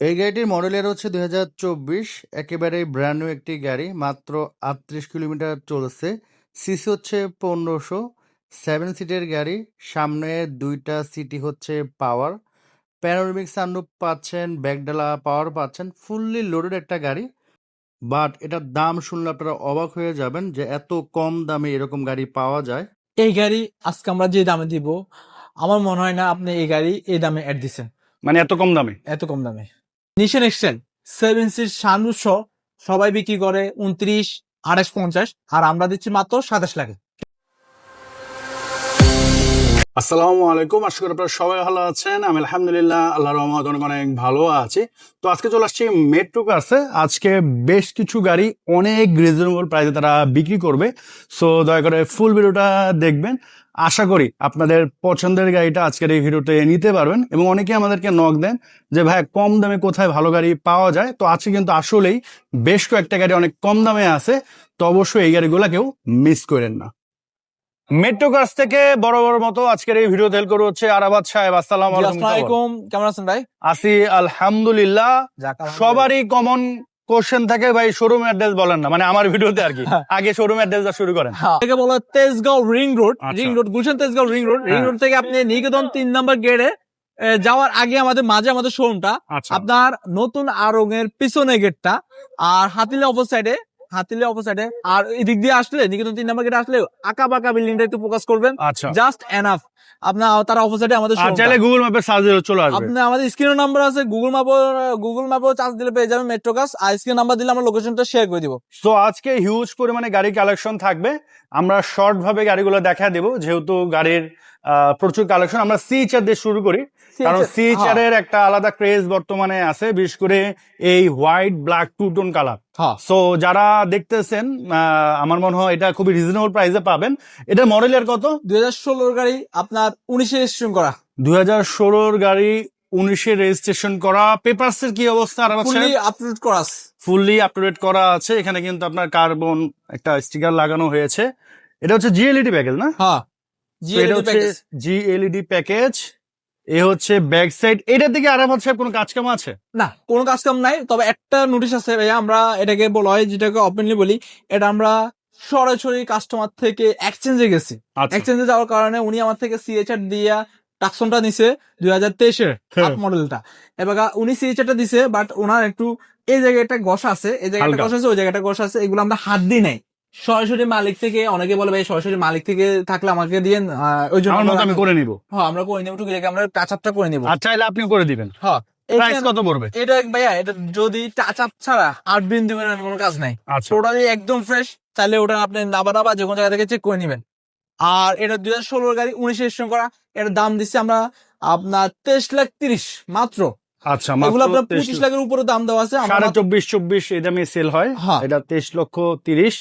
এই গাড়িটির মডেলের হচ্ছে দুই হাজার চব্বিশ। একেবারেই ব্র্যান্ড নিউ একটি গাড়ি মাত্র আটত্রিশ কিলোমিটার চলছে। সিসি হচ্ছে পনেরোশো। সেভেন সিটের গাড়ি সামনে দুইটা সিটি হচ্ছে পাওয়ার প্যানোরামিক সানরুফ পাচ্ছেন ব্যাকডালা পাওয়ার পাচ্ছেন ফুললি লোডেড একটা গাড়ি। বাট এটার দাম শুনলে আপনারা অবাক হয়ে যাবেন যে এত কম দামে এরকম গাড়ি পাওয়া যায়। এই গাড়ি আজকে আমরা যে দামে দিব আমার মনে হয় না আপনি এই গাড়ি এই দামে অ্যাড দিচ্ছেন মানে এত কম দামে? এত কম দামে। নিশান এক্সেল সেভেন সিট সানুষ সবাই বিক্রি করে উনত্রিশ আড়াইশ পঞ্চাশ, আর আমরা দিচ্ছি মাত্র সাতাশ লাখে। আসসালামু আলাইকুম, আশা করি আপনারা সবাই ভালো আছেন। আমি আলহামদুলিল্লাহ আল্লাহ রহমত অনেক অনেক ভালো আছি। তো আজকে চলে আসছি মেট্রো কাছে আজকে বেশ কিছু গাড়ি অনেক রিজনেবল প্রাইসে তারা বিক্রি করবে। সো দয়া করে ফুল ভিডিওটা দেখবেন। আশা করি আপনাদের পছন্দের গাড়িটা আজকের এই ভিডিওতে নিতে পারবেন এবং অনেকে আমাদেরকে নক দেন যে ভাই কম দামে কোথায় ভালো গাড়ি পাওয়া যায়? তো আজকে কিন্তু আসলেই বেশ কয়েকটা গাড়ি অনেক কম দামে আছে তো অবশ্যই এই গাড়িগুলো কেউ মিস করেন না। মেট্রো কাছ থেকে বড় বড় মতো আজকের এই ভিডিও হেল্প করে হচ্ছে আরাবাদ সাহেব। আসসালাম আলাইকুম। কেমন আছেন ভাই? আসি আলহামদুলিল্লাহ। সবারই কমন কোশ্চেন থাকে ভাই শোরুম অ্যাড্রেস বলেন না। মানে আমার ভিডিওতে আর কি। আগে শোরুম অ্যাড্রেসটা শুরু করেন। থেকে বলা Tejgaon ring road. Ring road Gulshan Tejgaon ring road ring হ্যাঁ। রোড থেকে আপনি নিকেতন তিন নম্বর গেটে যাওয়ার আগে আমাদের মাঝে আমাদের শোরুমটা আচ্ছা। আপনার নতুন আরঙের পিছনে গেটটা আর হাতিলে অপর সাইডে হাতিলে অপর সাইডে আর এদিক দিয়ে আসলে নিকেতন তিন নম্বর গেটে আসলে আঁকা বাঁকা বিল্ডিংটা একটু ফোকাস করবেন। আচ্ছা। জাস্ট এনাফ আপনার তার অপর সাইডে আমাদের চাইলে গুগল ম্যাপে সার্চ দিলে চলে আসবে। আপনি আমাদের স্ক্রিনের নাম্বার আছে গুগল ম্যাপও গুগল ম্যাপও চার্জ দিলে পেয়ে যাবেন মেট্রো কাস আর স্ক্রিন নাম্বার দিলে আমরা লোকেশনটা শেয়ার করে দিব। তো আজকে হিউজ পরিমাণে গাড়ি কালেকশন থাকবে। আমরা শর্ট ভাবে গাড়িগুলো দেখা দেব। যেহেতু গাড়ির প্রচুর কালেকশন আমরা সি চার দিয়ে শুরু করি। কারণ সি হ্যাঁ, চারের একটা আলাদা ক্রেজ বর্তমানে আছে বিশেষ করে এই white black two tone colour so যারা দেখতেছেন আমার মনে হয় এটা খুবই রিজনেবল প্রাইসে পাবেন। এটা মডেলের কত? দুই হাজার ষোলোর গাড়ি আপনার উনিশে রেজিস্ট্রেশন করা। দুই হাজার ষোলোর গাড়ি উনিশে রেজিস্ট্রেশন করা। পেপারস এর কি অবস্থা আর ফুললি আপলোড করা। ফুললি আপ টু করা আছে। এখানে কিন্তু আপনার কার্বন একটা স্টিকার লাগানো হয়েছে। এটা হচ্ছে জিএলইডি প্যাকেজ না? হ্যাঁ। তো এটা হচ্ছে জিএলইডি প্যাকেজ এ হচ্ছে ব্যাক সাইড এটার দিকে আরাফাত সাহেব কোনো কাজ কাম আছে? না কোনো কাজ কাম নাই। তবে একটা নোটিশ আছে ভাইয়া আমরা এটাকে বলা হয় যেটাকে ওপেনলি বলি এটা আমরা সরাসরি কাস্টমার থেকে এক্সচেঞ্জে গেছি। আচ্ছা। এক্সচেঞ্জে যাওয়ার কারণে উনি আমার থেকে সিএচআর দিয়া টাকসনটা নিছে দুই হাজার তেইশের হ্যাঁ। মডেলটা এবার উনি সিএচআরটা দিছে বাট ওনার একটু এই জায়গায় একটা ঘষা আছে এই জায়গায় একটা। ঘষা আছে ওই জায়গাটা ঘষা আছে এগুলো আমরা হাত দিই নাই। সরাসরি মালিক থেকে অনেকে বলে ভাই সরাসরি মালিক থেকে থাকলে আমাকে দিয়ে ওই জন্য আমার মতো আমি করে নিব। হ্যাঁ আমরা করে নেব জায়গায় আমরা টাচ আপটা করে নেব। আর চাইলে আপনিও করে দিবেন। হ্যাঁ প্রাইস কত পড়বে? এটা ভাইয়া এটা যদি টাচ আপ ছাড়া আর বিন্দু বেরোনোর কোনো কাজ নাই। আচ্ছা। টোটালি একদম ফ্রেশ তাহলে ওটা আপনি নাবা নাবা যে কোনো জায়গা থেকে চেক করে নেবেন। আর এটা দুই হাজার ষোলোর গাড়ি উনিশে রেজিস্ট্রেশন করা এটার দাম দিচ্ছি আমরা আপনার তেইশ লাখ তিরিশ মাত্র। আচ্ছা এগুলো আপনার পঁচিশ লাখের উপরে দাম দেওয়া আছে সাড়ে চব্বিশ চব্বিশ এই দামে সেল হয়। হ্যাঁ। এটা তেইশ লক্ষ তিরিশ।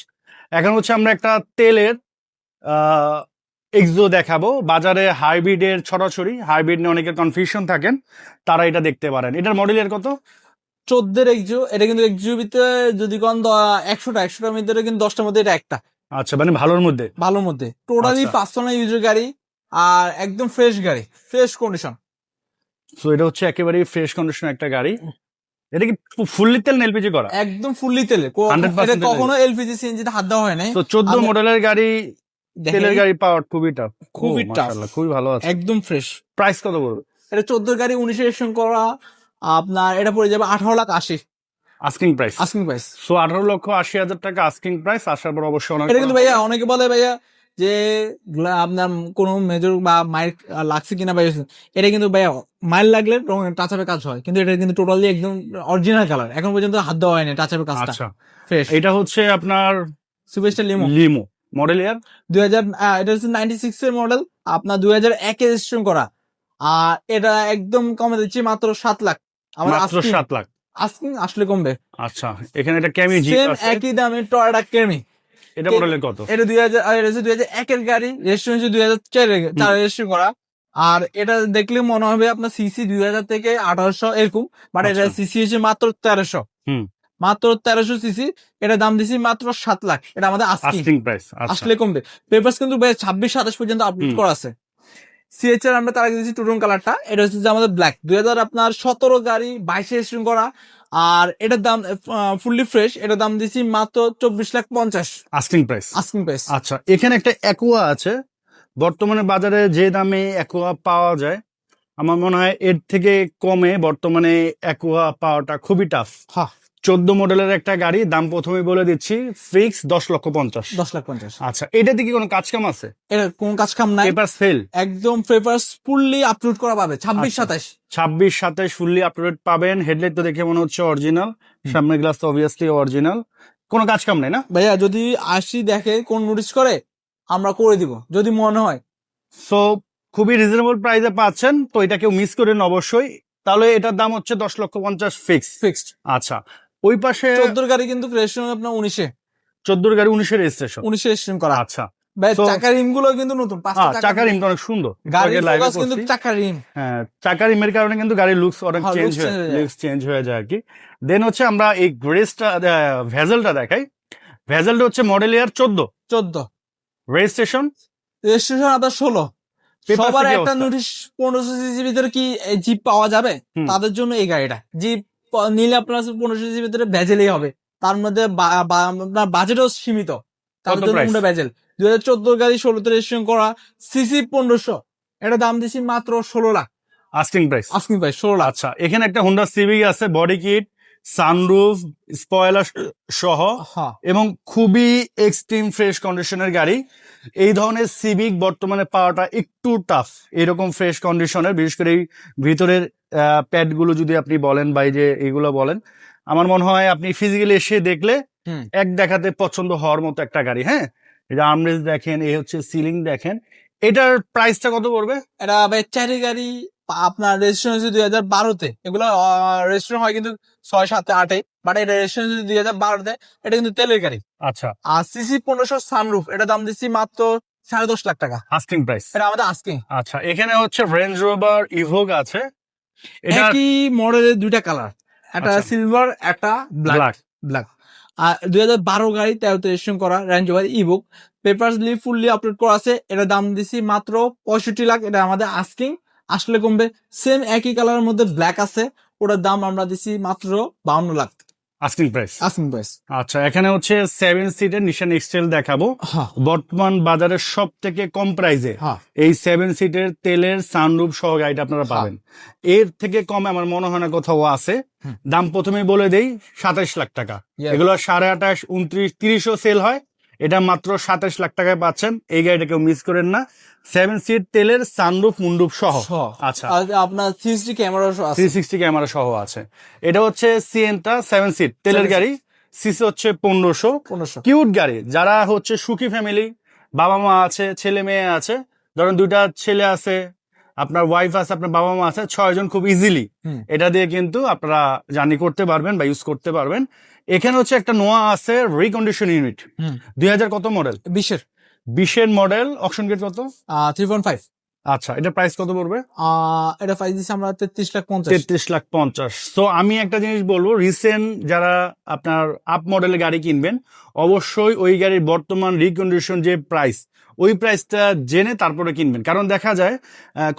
এখন হচ্ছে আমরা একটা তেলের এক্সো দেখাবো। বাজারে হাইব্রিড এর ছড়াছড়ি হাইব্রিড নিয়ে অনেকের কনফিউশন থাকেন তারা এটা দেখতে পারেন। এটার মডেলের কত? চোদ্দের এক্সো এটা কিন্তু এক্সিও ভিতরে যদি কোন একশোটা একশোটার মধ্যে কিন্তু দশটার মধ্যে এটা একটা। আচ্ছা মানে ভালোর মধ্যে? ভালোর মধ্যে। টোটালি আচ্ছা। পাঁচশো ইউজের গাড়ি আর একদম ফ্রেশ গাড়ি ফ্রেশ কন্ডিশন তো এটা হচ্ছে একেবারে ফ্রেশ কন্ডিশন একটা গাড়ি। এটা কি ফুললি তেল এলপিজি করা? একদম ফুললি তেলে কো- 100% এটা তেলে। কখনো এলপিজি সিএনজিতে হাত দেওয়া হয় নাই। তো চোদ্দ মডেলের গাড়ি তেলের গাড়ি পাওয়ার খুবই টাফ খুবই tough। খুবই ভালো আছে। একদম ফ্রেশ প্রাইস কত পড়বে? এটা চোদ্দ গাড়ি উনিশে করা আপনার এটা পড়ে যাবে আঠারো লাখ আশি। Asking price asking price so আঠারো লক্ষ আশি হাজার টাকা আস্কিং প্রাইস আসার পর অবশ্যই অনেক এটা কিন্তু ভাইয়া অনেকে বলে ভাইয়া যে আপনার কোনো মেজর বা মাইল লাগছে কিনা ভাই এটা কিন্তু ভাইয়া মাইল লাগলে টাচ আপের কাজ হয়। কিন্তু এটা কিন্তু টোটালি একদম অরিজিনাল কালার এখন পর্যন্ত হাত দেওয়া হয়নি টাচ আপের কাজটা। আচ্ছা। ফ্রেশ এটা হচ্ছে আপনার superstar limo limo model year দুই হাজার এটা হচ্ছে নাইনটি সিক্স এর মডেল আপনার দুই হাজার একে রেজিস্ট্রেশন করা। আর এটা একদম কমে দিচ্ছি মাত্র সাত লাখ। আমার মাত্র সাত লাখ। আসলে কমবে। আচ্ছা। এখানে এটা ক্যামি সেম একই দামে টয়টা কেমি এটা মডেলের কত? এটা দুই হাজার এটা হচ্ছে দুই হাজার একের গাড়ি রেজিস্ট্রেশন হচ্ছে দুই হাজার চারের চার রেজিস্ট্রেশন করা। আর এটা দেখলে মনে হবে আপনার সিসি দুই হাজার থেকে আঠারোশো এরকম বাট এটা আচ্ছা। সিসি হচ্ছে মাত্র তেরোশো। মাত্র তেরোশো সিসি এটা দাম দিছি মাত্র সাত লাখ। এটা আমাদের আস্কিং আস্কিং প্রাইস আচ্ছা। আসলে কমবে। পেপারস কিন্তু ছাব্বিশ সাতাশ পর্যন্ত আপলোড করা আছে। সিএচআর আমরা তার আগে টুরন কালারটা এটা হচ্ছে যে আমাদের ব্ল্যাক দুই হাজার আপনার সতেরো গাড়ি বাইশে রেজিস্ট্রেশন করা। আর এটার দাম ফুললি ফ্রেশ এটার দাম দিছি মাত্র চব্বিশ লাখ পঞ্চাশ। আস্কিং প্রাইস আস্কিং প্রাইস আচ্ছা এখানে একটা অ্যাকোয়া আছে। বর্তমানে বাজারে যে দামে অ্যাকোয়া পাওয়া যায় আমার মনে হয় এর থেকে কমে বর্তমানে অ্যাকোয়া পাওয়াটা খুবই টাফ হ্যাঁ। চোদ্দ মডেলের একটা গাড়ি দাম প্রথমে বলে দিচ্ছি ফিক্স দশ লক্ষ পঞ্চাশ। দশ লাখ পঞ্চাশ। আচ্ছা এটাতে কি কোনো কাজ কাম আছে? এটা কোন কাজ কাম নাই। পেপার ফেল একদম পেপার ফুললি আপলোড করা পাবে ছাব্বিশ আচ্ছা। সাতাশ ছাব্বিশ সাতাশ ফুললি আপলোড পাবেন। হেডলাইট তো দেখে মনে হচ্ছে অরিজিনাল সামনের গ্লাস তো অবভিয়াসলি অরিজিনাল কোনো কাজ কাম নেই না? ভাইয়া যদি আসি দেখে কোন নোটিশ করে আমরা করে দিব যদি মনে হয়। সো খুবই রিজনেবল প্রাইসে পাচ্ছেন। তো এটা কেউ মিস করেন অবশ্যই। তাহলে এটার দাম হচ্ছে দশ লক্ষ পঞ্চাশ ফিক্সড ফিক্সড আচ্ছা। ওই পাশে চোদ্দোর গাড়ি কিন্তু রেজিস্ট্রেশন আপনার উনিশে। চোদ্দোর গাড়ি উনিশের রেজিস্ট্রেশন উনিশে রেজিস্ট্রেশন করা। আচ্ছা। চাকার রিমগুলো কিন্তু নতুন। হ্যাঁ চাকার রিমটা অনেক সুন্দর। গাড়ির ফোকাস কিন্তু চাকার রিম। হ্যাঁ চাকার রিমের কারণে কিন্তু গাড়ির লুকস অনেক হ্যাঁ, চেঞ্জ হয়ে যায়। লুকস চেঞ্জ হয়ে যায় আর কি। দেন হচ্ছে আমরা এই গ্রেসটা ভেজেলটা দেখাই। ভেজেলটা হচ্ছে মডেল ইয়ার রেজিস্ট্রেশন রেজিস্ট্রেশন আপনার সবার একটা? নোটিশ পনেরোশো সিসির ভিতরে কি জিপ পাওয়া যাবে? তাদের জন্য এই গাড়িটা। জিপ নিলে আপনার পনেরোশো সিসির ভিতরে ভেজেলই হবে। তার মধ্যে আপনার বাজেটও সীমিত। কত জন্য? কোনটা ভেজেল দুই হাজার চোদ্দ গাড়ি ষোলোতে রেজিস্ট্রেশন করা সিসি পনেরোশো। এটা দাম দিছি মাত্র ষোলো লাখ। আস্কিং প্রাইস আস্কিং ভাই ষোলো লাখ। আচ্ছা এখানে একটা হোন্ডা সিভিক আছে বডি কিট সানরুফ স্পয়লার সহ হ্যাঁ। এবং খুবই এক্সট্রিম ফ্রেশ কন্ডিশনের গাড়ি। এই ধরনের সিভিক বর্তমানে পাওয়াটা একটু টাফ এরকম ফ্রেশ কন্ডিশনের বিশেষ করে এই ভিতরের প্যাডগুলো যদি আপনি বলেন বা এই যে এগুলো বলেন আমার মনে হয় আপনি ফিজিক্যালি এসে দেখলে এক দেখাতে পছন্দ হওয়ার মতো একটা গাড়ি হ্যাঁ? এটা আর্মরেস দেখেন এই হচ্ছে সিলিং দেখেন এটার প্রাইসটা কত পড়বে? এটা ভাই চারি গাড়ি আপনার রেজিস্ট্রেশন হচ্ছে দুই হাজার বারোতে। এগুলো রেজিস্ট্রেশন হয় কিন্তু ছয় সাতে আটে বাট এটা রেজিস্ট্রেশন হচ্ছে দুই হাজার বারোতে এটা কিন্তু তেলের গাড়ি। আচ্ছা। আর সিসি পনেরোশো সানরুফ এটা দাম দিচ্ছি মাত্র সাড়ে দশ লাখ টাকা। আস্কিং প্রাইস এটা আমাদের আস্কিং আচ্ছা এখানে হচ্ছে রেঞ্জ রোভার ইভোগ আছে। একই মডেলের দুইটা কালার একটা আচ্ছা। সিলভার একটা ব্ল্যাক ব্ল্যাক আর দুই হাজার বারো গাড়ি তেরোতে রেজিস্ট্রেশন করা রেঞ্জ ওভার ইবুক পেপারসলি ফুললি আপলোড করা আছে এটা দাম দিছি মাত্র পঁয়ষট্টি লাখ এটা আমাদের আস্কিং আসলে কমবে সেম একই কালারের মধ্যে ব্ল্যাক আছে ওটার দাম আমরা দিছি মাত্র বাউন্ন lakh. Asking price asking price আচ্ছা এখানে হচ্ছে সেভেন সিটের নিশান এক্সটেল দেখাবো। বর্তমান বাজারের সব থেকে কম প্রাইসে এই সেভেন সিটের তেলের সানরুফ সহ গাড়িটা আপনারা। পাবেন। এর থেকে কম আমার মনে হয় না কোথাও আছে। দাম প্রথমে বলে দেই সাতাশ লাখ টাকা. এগুলো সাড়ে আঠাশ উনত্রিশ তিরিশও সেল হয়। এটা মাত্র সাতাশ লাখ টাকায় পাচ্ছেন। এই গাড়িটা কেউ মিস করেন না। সেভেন সিট তেলের সানরুফ মুন্ডুপ সহ। আচ্ছা। আর আপনার sixty camera three sixty camera সহ আছে। এটা হচ্ছে সিএনটা সেভেন সিট তেলের। গাড়ি। সিসি হচ্ছে পনেরোশো। পনেরোশো। কিউট গাড়ি। যারা হচ্ছে সুখী ফ্যামিলি বাবা মা আছে ছেলে মেয়ে আছে ধরেন দুইটা ছেলে আছে আপনার ওয়াইফ আছে আপনার বাবা মা আছে ছয়জন খুব ইজিলি এটা দিয়ে কিন্তু আপনারা জার্নি করতে পারবেন বা ইউজ করতে পারবেন। এখানে হচ্ছে একটা নোয়া আছে রিকন্ডিশন ইউনিট দুই হাজার কত মডেল বিশের। বিশের মডেল অপশন গেট কত? থ্রি পয়েন্ট ফাইভ আচ্ছা এটা প্রাইস কত পড়বে? এটা প্রাইস দিচ্ছি আমরা তেত্রিশ লাখ পঞ্চাশ। তেত্রিশ লাখ পঞ্চাশ। তো আমি একটা জিনিস বলব রিসেন্ট যারা আপনার আপ মডেলের গাড়ি কিনবেন অবশ্যই ওই গাড়ির বর্তমান রিকন্ডিশন যে প্রাইস ওই প্রাইসটা জেনে তারপরে কিনবেন। কারণ দেখা যায়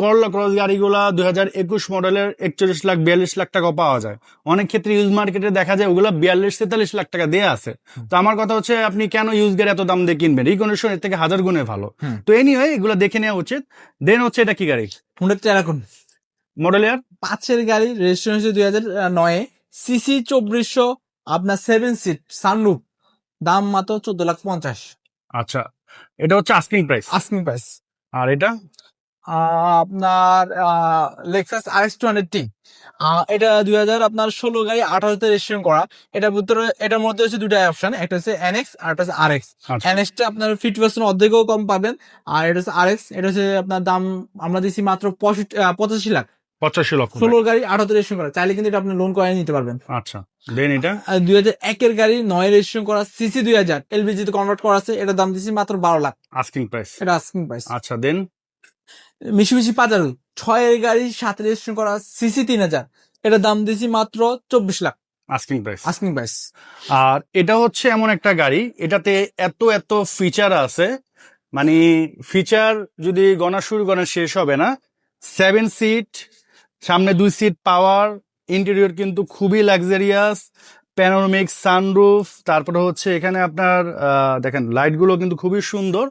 করলা ক্রস গাড়িগুলা দুই হাজার একুশ মডেলের একচল্লিশ লাখ বিয়াল্লিশ লাখ টাকা পাওয়া যায়। অনেক ক্ষেত্রে ইউজ মার্কেটে দেখা যায় ওগুলা বিয়াল্লিশ তেতাল্লিশ লাখ টাকা দিয়ে আছে। তো আমার কথা হচ্ছে আপনি কেন ইউজ গাড়ি এত দাম দিয়ে কিনবেন? রিকন্ডিশন এর থেকে হাজার গুণে ভালো। তো এনিওয়ে এগুলো দেখে নেওয়া উচিত। দেন হচ্ছে এটা কি গাড়ি? টেরাকন মডেল ইয়ার পাঁচের গাড়ি রেজিস্ট্রেশন হচ্ছে দুই হাজার নয়ে সিসি চব্বিশশো আপনার সেভেন সিট সানরুফ দাম মাত্র চোদ্দ লাখ পঞ্চাশ। আচ্ছা। এটা হচ্ছে আস্কিং প্রাইস আস্কিং প্রাইস আর এটা? আপনার Lexus R X two hundred T এটা দুই হাজার আপনার ষোলো গাড়ি আঠারোতে রেজিস্ট্রেশন করা। এটার ভিতরে এটার মধ্যে হচ্ছে দুটা অপশন একটা হচ্ছে এনএক্স আর একটা হচ্ছে আর এক্স। এনএক্সটা আপনার ফিফটি পার্সেন্ট অর্ধেকও কম পাবেন আর এটা হচ্ছে আর এক্স এটা হচ্ছে আপনার দাম আমরা দিচ্ছি মাত্র পঁয়ষট্টি পঁচাশি লাখ। পঁচাশি লক্ষ ষোলো গাড়ি আঠারোতে রেজিস্ট্রেশন করা। চাইলে কিন্তু এটা আপনি লোন করে নিতে পারবেন। আচ্ছা দেন এটা? দুই হাজার একের গাড়ি নয় রেজিস্ট্রেশন করা সিসি দুই হাজার। এলবিজি তে কনভার্ট করা আছে এটার দাম দিচ্ছি মাত্র বারো লাখ। আস্কিং প্রাইস এটা আস্কিং প্রাইস আচ্ছা দেন? মিশি মিশি পাজারু ছয়ের গাড়ি সাত রেজিস্ট্রেশন করা সিসি তিন হাজার। এটার দাম দিচ্ছি মাত্র চব্বিশ lakh. Asking price asking price আর এটা হচ্ছে এমন একটা গাড়ি এটাতে এত এত ফিচার আছে। মানে ফিচার যদি গণা শুরু গণা শেষ হবে না সেভেন সিট সামনে দুই সিট পাওয়ার ইন্টেরিয়র কিন্তু খুবই লাক্সারিয়াস প্যানোরামিক সানরুফ তারপরে হচ্ছে এখানে আপনার দেখেন লাইটগুলো কিন্তু খুবই সুন্দর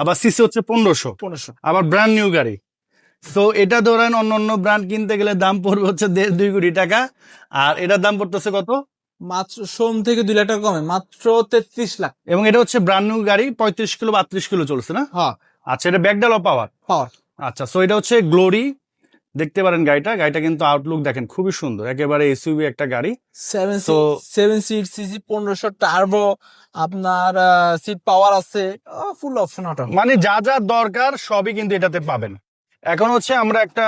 আবার সিসি হচ্ছে পনেরোশো। পনেরোশো। আবার ব্র্যান্ড নিউ গাড়ি। সো এটা ধরেন অন্য অন্য ব্র্যান্ড কিনতে গেলে দাম পড়বে হচ্ছে দেড় দুই কোটি টাকা আর এটার দাম পড়তেছে কত? মাত্র সোম থেকে দুই লাখ টাকা কমে মাত্র তেত্রিশ লাখ। এবং এটা হচ্ছে ব্র্যান্ড নিউ গাড়ি পঁয়ত্রিশ কিলো বাত্রিশ কিলো চলছে না? হ্যাঁ। আচ্ছা এটা ব্যাকডাল পাওয়ার পাওয়ার আচ্ছা সো এটা হচ্ছে গ্লোরি দেখতে পারেন গাড়িটা। গাড়িটা কিন্তু আউটলুক দেখেন খুবই সুন্দর। একেবারে এসইউভি একটা গাড়ি। সেভেন সিট সিসি পনেরোশো টার্বো আপনার সিট পাওয়ার আছে। ফুল অপশন অটো মানে যা যা দরকার সবই কিন্তু এটাতে পাবেন। এখন হচ্ছে আমরা একটা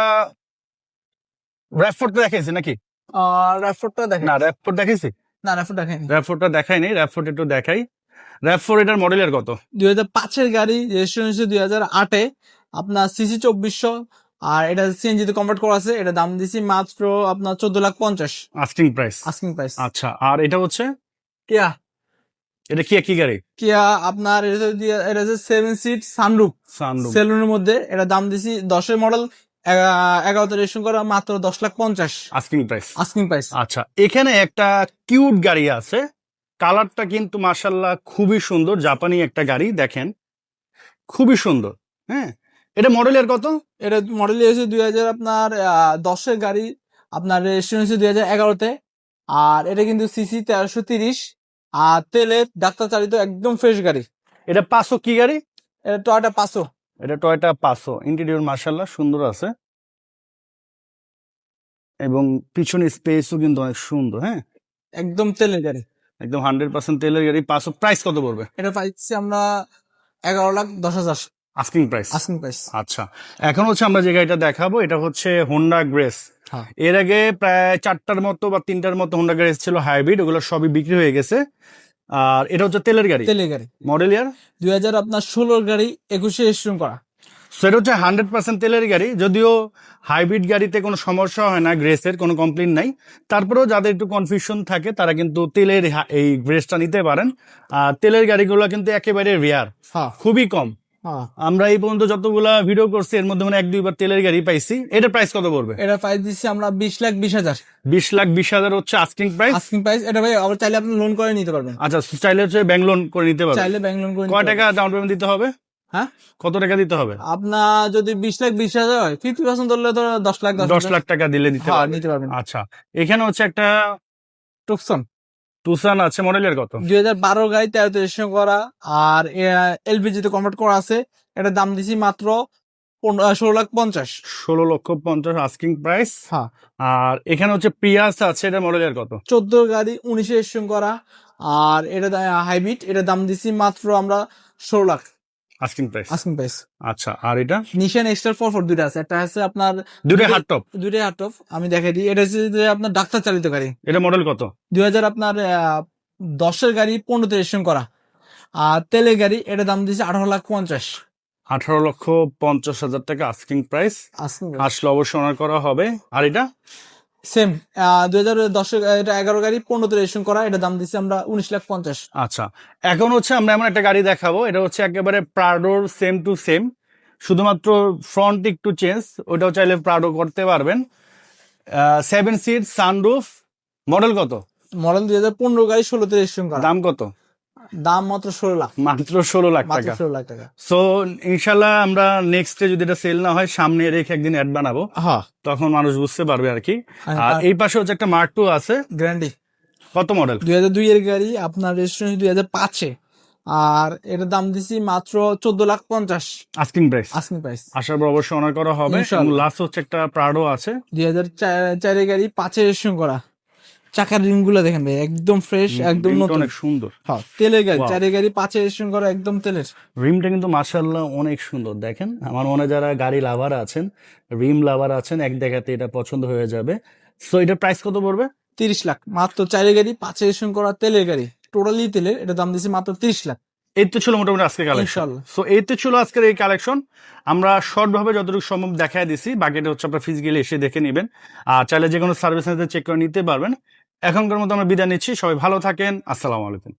র্যাপফোর্ড দেখাইছি নাকি? র্যাফোর্ডটা দেখেন না র্যাপফোর্ড দেখাইছি? না র্যাফোর্ড দেখেনি র্যাপফোর্ডটা দেখাইনি র্যাপফোর্ড একটু দেখাই। র্যাপফোর্ড এটার মডেলের কত? দুই হাজার পাঁচের গাড়ি রেজিস্ট্রেশন হচ্ছে দুই হাজার আটে। আপনার সিসি চব্বিশশো আর এটা সিএনজি তে কনভার্ট করা আছে এটা দাম দিছি মাত্র আপনার চোদ্দ লাখ পঞ্চাশ। আস্কিং প্রাইস আস্কিং প্রাইস আচ্ছা আর এটা হচ্ছে? কিয়া। এটা কি কি গাড়ি? কিয়া আপনার এটা এটা হচ্ছে সেভেন সিট সানরুফ সানরুফ সেলুনের মধ্যে এটা দাম দিছি দশের মডেল এগারোতে রেজিস্ট্রেশন করা মাত্র দশ লাখ পঞ্চাশ। আস্কিং প্রাইস আস্কিং প্রাইস আচ্ছা এখানে একটা কিউট গাড়ি আছে। কালারটা কিন্তু মার্শাল্লাহ খুবই সুন্দর। জাপানি একটা গাড়ি দেখেন। খুবই সুন্দর হ্যাঁ? এটা মডেলের কত? এটা মডেল হয়েছে দুই হাজার আপনার দশের গাড়ি আপনার রেজিস্ট্রেশন দুই হাজার এগারোতে। আর এটা কিন্তু সিসি তেরোশো তিরিশ। আর তেলের ডাক্তার চালিত একদম ফ্রেশ গাড়ি। এটা পাঁচশো কি গাড়ি? এটা টয়টা পাঁচশো। এটা টয়টা পাঁচশো। ইন্টেরিয়র মার্শাল্লাহ সুন্দর আছে। এবং পিছনে স্পেসও কিন্তু অনেক সুন্দর হ্যাঁ? একদম তেলের গাড়ি। একদম হান্ড্রেড পার্সেন্ট তেলের গাড়ি। পাঁচশো প্রাইস কত পড়বে? এটা পাইছি আমরা এগারো লাখ দশ হাজার। আস্কিং প্রাইস আস্কিং প্রাইস আচ্ছা। এখন হচ্ছে আমরা যে গাড়িটা দেখাবো এটা হচ্ছে হোন্ডা গ্রেস। এর আগে প্রায় চারটার মতো বা তিনটার মতো হোন্ডা গ্রেস ছিল হাইব্রিড ওগুলো সবই বিক্রি হয়ে গেছে। আর এটা হচ্ছে তেলের গাড়ি? তেলের গাড়ি। মডেল ইয়ার দুই হাজার আপনার ষোলোর গাড়ি একুশে রেজিস্ট্রেশন করা। সেটা হচ্ছে হান্ড্রেড পার্সেন্ট তেলের গাড়ি যদিও হাইব্রিড গাড়িতে কোনো সমস্যা হয় না গ্রেসের কোনো কমপ্লেন নাই। তারপরেও যাদের একটু কনফিউশন থাকে তারা কিন্তু তেলের এই গ্রেসটা নিতে পারেন। আর তেলের গাড়িগুলো কিন্তু একেবারে রেয়ার হ্যাঁ। খুবই কম। আমরা এই পর্যন্ত যতগুলা ভিডিও করছি এর মধ্যে মানে এক দুইবার তেলের গাড়ি পাইছি। এটা প্রাইস কত পড়বে? এটা প্রাইস দিচ্ছি আমরা বিশ লাখ বিশ হাজার। বিশ লাখ বিশ হাজার হচ্ছে আস্কিং প্রাইস আস্কিং প্রাইস এটা ভাই আবার চাইলে আপনি লোন করে নিতে পারবেন। আচ্ছা চাইলে হচ্ছে ব্যাংক লোন করে নিতে পারবে চাইলে ব্যাংক লোন করে কয় টাকা ডাউন পেমেন্ট দিতে হবে? হ্যাঁ? কত টাকা দিতে হবে? আপনার যদি বিশ লাখ বিশ হাজার হয় ফিফটি পার্সেন্ট ধরলে তো দশ লাখ দশ। লাখ টাকা দিলে দিতে হ্যাঁ নিতে পারবেন। আচ্ছা এখানে হচ্ছে একটা টুকসন তুসান আছে মডেলের কত? দুই হাজার বারো গাড়ি তেরোতে রেজিস্ট্রেশন করা আর এলপিজি তে কনভার্ট করা আছে এটা দাম দিছি মাত্র ষোলো লাখ পঞ্চাশ। ষোলো লক্ষ পঞ্চাশ আস্কিং প্রাইস হ্যাঁ। আর এখানে হচ্ছে প্রিয়াস আছে এটা মডেলের কত? চোদ্দ গাড়ি উনিশে রেজিস্ট্রেশন করা আর এটা হাইব্রিড এটা দাম দিছি মাত্র আমরা ষোলো lakh. Asking price asking price আচ্ছা আর এটা? নিশান এক্সট্রা ফোর ফোর দুইটা আছে। একটা আছে আপনার দুটো হার্ড টপ দুইটাই হার্ট অফ আমি দেখাই দিই। এটা হচ্ছে যে আপনার ডাক্তার চালিত গাড়ি। এটা মডেল কত? দুই হাজার আপনার দশের গাড়ি পনেরোতে রেজিস্ট্রেশন করা। আর তেলের গাড়ি এটা দাম দিয়েছে আঠারো লাখ পঞ্চাশ। আঠারো লক্ষ পঞ্চাশ হাজার টাকা আস্কিং প্রাইস আসলে অবশ্যই অনার করা হবে। আর এটা? সেম দুই হাজার দশের এটা এগারো গাড়ি পনেরোতে রেজিস্ট্রেশন করা এটা দাম দিচ্ছে আমরা উনিশ লাখ পঞ্চাশ। আচ্ছা এখন হচ্ছে আমরা এমন একটা গাড়ি দেখাবো এটা হচ্ছে একেবারে প্রাডোর সেম টু সেম শুধুমাত্র ফ্রন্ট একটু চেঞ্জ ওটাও চাইলে প্রাডো করতে পারবেন। সেভেন সিট সানরুফ মডেল কত? মডেল দুই হাজার পনেরো গাড়ি ষোলোতে রেজিস্ট্রেশন করা। দাম কত? দাম মাত্র ষোলো লাখ। মাত্র ষোলো লাখ টাকা। ষোলো লাখ টাকা। সো ইনশাল্লাহ আমরা নেক্সট যদি এটা সেল না হয় সামনে রেখে একদিন অ্যাড বানাবো। হ্যাঁ তখন মানুষ বুঝতে পারবে আর কি। আর এই পাশে হচ্ছে একটা মার্ক টু আছে। গ্র্যান্ডি কত মডেল দুই হাজার দুই এর গাড়ি আপনার রেজিস্ট্রেশন দুই হাজার পাঁচে। আর এটার দাম দিছি মাত্র চোদ্দ লাখ পঞ্চাশ। আস্কিং প্রাইস আস্কিং প্রাইস আসার পর অবশ্যই অনার করা হবে। লাস্ট হচ্ছে একটা প্রাডো আছে। দুই হাজার চারের গাড়ি পাঁচে রেজিস্ট্রেশন করা। চাকার রিংগুলো দেখেন ভাই একদম ফ্রেশ একদম নতুন। অনেক সুন্দর। হ্যাঁ, তেলের গাড়ি. চারের গাড়ি পাঁচে রেজিস্ট্রেশন করা একদম তেলের। রিমটা কিন্তু মার্শাল্লাহ অনেক সুন্দর দেখেন। আমার মনে যারা গাড়ি লাভার আছেন রিম লাভার আছেন এক দেখাতে এটা পছন্দ হয়ে যাবে। সো এটার প্রাইস কত পড়বে? তিরিশ লাখ। মাত্র চারের গাড়ি পাঁচে রেজিস্ট্রেশন করা তেলের গাড়ি। টোটালি তেলের এটা দাম দিছি মাত্র তিরিশ লাখ। এই তো ছিল মোটামুটি আজকে কালেকশন সো এই তো ছিল আজকের এই কালেকশন আমরা শর্ট ভাবে যতটুকু সম্ভব দেখায় দিছি বাকিটা হচ্ছে আপনার ফিজিক্যালি এসে দেখে নেবেন। আর চাইলে যে কোনো সার্ভিস চেক করে নিতে পারবেন। এখনকার মতো আমরা বিদায় নিচ্ছি। সবাই ভালো থাকেন। আসসালামু আলাইকুম।